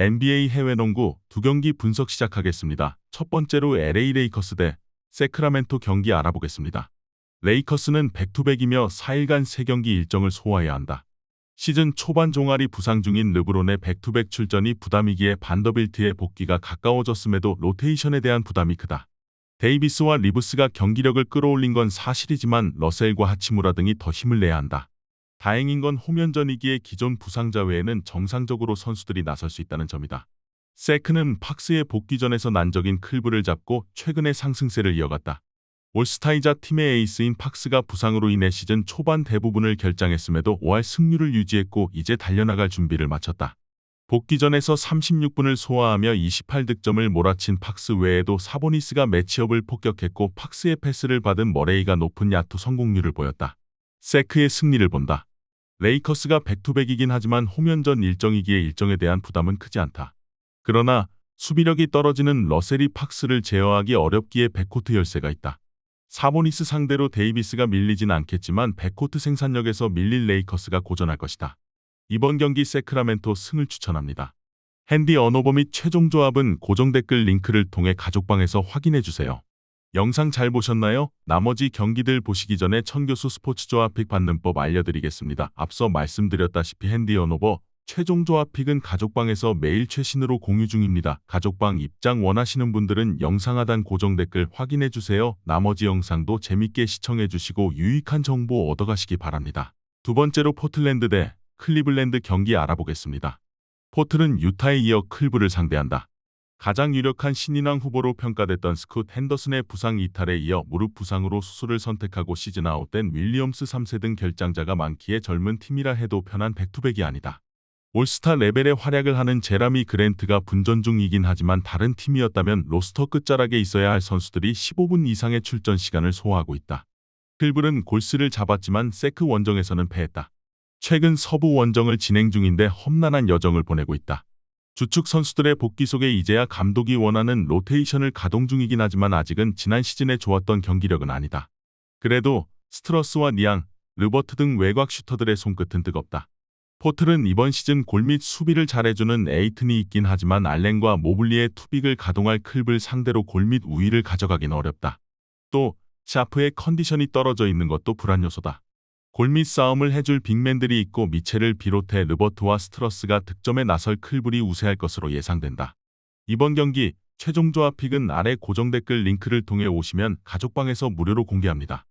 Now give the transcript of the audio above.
NBA 해외 농구 두 경기 분석 시작하겠습니다. 첫 번째로 LA 레이커스 대 세크라멘토 경기 알아보겠습니다. 레이커스는 백투백이며 4일간 3경기 일정을 소화해야 한다. 시즌 초반 종아리 부상 중인 르브론의 백투백 출전이 부담이기에 반더빌트의 복귀가 가까워졌음에도 로테이션에 대한 부담이 크다. 데이비스와 리브스가 경기력을 끌어올린 건 사실이지만 러셀과 하치무라 등이 더 힘을 내야 한다. 다행인 건 홈연전이기에 기존 부상자 외에는 정상적으로 선수들이 나설 수 있다는 점이다. 세크는 팍스의 복귀전에서 난적인 클브를 잡고 최근의 상승세를 이어갔다. 올스타이자 팀의 에이스인 팍스가 부상으로 인해 시즌 초반 대부분을 결장했음에도 5할 승률을 유지했고 이제 달려나갈 준비를 마쳤다. 복귀전에서 36분을 소화하며 28득점을 몰아친 팍스 외에도 사보니스가 매치업을 폭격했고 팍스의 패스를 받은 머레이가 높은 야투 성공률을 보였다. 세크의 승리를 본다. 레이커스가 백투백이긴 하지만 홈연전 일정이기에 일정에 대한 부담은 크지 않다. 그러나 수비력이 떨어지는 러셀이 팍스를 제어하기 어렵기에 백코트 열세가 있다. 사보니스 상대로 데이비스가 밀리진 않겠지만 백코트 생산력에서 밀릴 레이커스가 고전할 것이다. 이번 경기 세크라멘토 승을 추천합니다. 핸디 언어버 및 최종 조합은 고정 댓글 링크를 통해 가족방에서 확인해 주세요. 영상 잘 보셨나요? 나머지 경기들 보시기 전에 천교수 스포츠 조합 픽 받는 법 알려드리겠습니다. 앞서 말씀드렸다시피 핸디 언어버 최종 조합 픽은 가족방에서 매일 최신으로 공유 중입니다. 가족방 입장 원하시는 분들은 영상 하단 고정 댓글 확인해 주세요. 나머지 영상도 재밌게 시청해 주시고 유익한 정보 얻어가시기 바랍니다. 두 번째로 포틀랜드 대 클리블랜드 경기 알아보겠습니다. 포틀은 유타에 이어 클브를 상대한다. 가장 유력한 신인왕 후보로 평가됐던 스콧 핸더슨의 부상 이탈에 이어 무릎 부상으로 수술을 선택하고 시즌 아웃된 윌리엄스 3세 등 결장자가 많기에 젊은 팀이라 해도 편한 백투백이 아니다. 올스타 레벨의 활약을 하는 제라미 그랜트가 분전 중이긴 하지만 다른 팀이었다면 로스터 끝자락에 있어야 할 선수들이 15분 이상의 출전 시간을 소화하고 있다. 클블은 골스를 잡았지만 세크 원정에서는 패했다. 최근 서부 원정을 진행 중인데 험난한 여정을 보내고 있다. 주축 선수들의 복귀 속에 이제야 감독이 원하는 로테이션을 가동 중이긴 하지만 아직은 지난 시즌에 좋았던 경기력은 아니다. 그래도 스트러스와 니앙, 르버트 등 외곽 슈터들의 손끝은 뜨겁다. 포틀은 이번 시즌 골및 수비를 잘해주는 에이튼이 있긴 하지만 알렌과 모블리의 투빅을 가동할 클블 상대로 골및 우위를 가져가긴 어렵다. 또 샤프의 컨디션이 떨어져 있는 것도 불안 요소다. 골밑 싸움을 해줄 빅맨들이 있고 미첼을 비롯해 르버트와 스트러스가 득점에 나설 클블이 우세할 것으로 예상된다. 이번 경기 최종 조합 픽은 아래 고정 댓글 링크를 통해 오시면 가족방에서 무료로 공개합니다.